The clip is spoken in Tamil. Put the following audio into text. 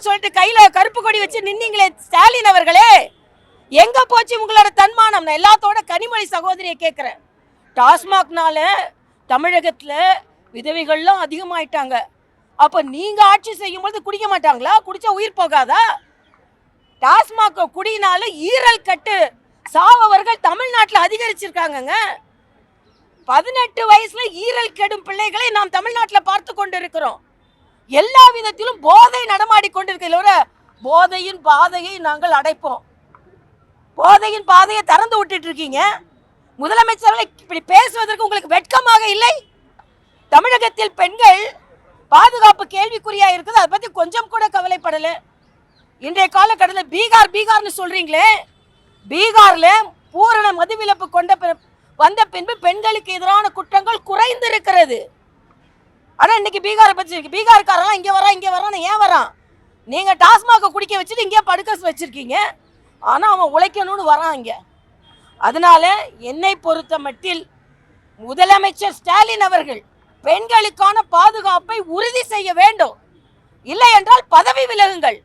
அப்படின்னு சொல்லிட்டு கையில கருப்பு கொடி வச்சு நின்னீங்களே ஸ்டாலின் அவர்களே. எங்க போச்சு உங்களோட தன்மானம்? நான் எல்லாத்தோட கனிமொழி சகோதரியை கேட்குறேன் டாஸ்மாக்னால தமிழகத்துல விதவைகள்லாம் அதிகமாயிட்டாங்க. அப்ப நீங்க ஆட்சி செய்யும்போது குடிக்க மாட்டாங்களா? குடித்தா உயிர் போகாதா? டாஸ்மாக் குடினால ஈரல் கட்டு சாவவர்கள் தமிழ்நாட்டில் அதிகரிச்சிருக்காங்கங்க. பதினெட்டு வயசுல ஈரல் கெடும் பிள்ளைகளை நாம் தமிழ்நாட்டில் பார்த்து கொண்டு இருக்கிறோம் எல்லா விதத்திலும் போதை நடமாடி கொண்டிருக்கிற போதையின் பாதையை நாங்கள் அடைப்போம். போதையின் பாதையை திறந்து விட்டுட்டு இருக்கீங்க. முதலமைச்சர்களை இப்படி பேசுவதற்கு உங்களுக்கு வெட்கமாக இல்லை? தமிழகத்தில் பெண்கள் பாதுகாப்பு கேள்விக்குறியா இருக்குது. அதை பத்தி கொஞ்சம் கூட கவலைப்படல. இன்றைய காலகட்டத்தில் பீகார் பீகார்னு சொல்றீங்களே. பீகார்ல பூரண மதுவிலப்பு கொண்ட பிற- வந்த பின்பு பெண்களுக்கு எதிரான குற்றங்கள் குறைந்திருக்கிறது. ஆனால் இன்னைக்கு பீகாரை பத்தி இருக்கு. பீகார்காரெல்லாம் இங்கே வரான் இங்கே வரான்னு ஏன் வரான்? நீங்கள் டாஸ்மாக குடிக்க வச்சுட்டு இங்கே படுக்க வச்சிருக்கீங்க. ஆனால் அவன் உழைக்கணும்னு வரான் இங்கே. அதனால என்னை பொறுத்த மட்டில் முதலமைச்சர் ஸ்டாலின் அவர்கள் பெண்களுக்கான பாதுகாப்பை உறுதி செய்ய வேண்டும். இல்லை என்றால் பதவி விலகுங்கள்.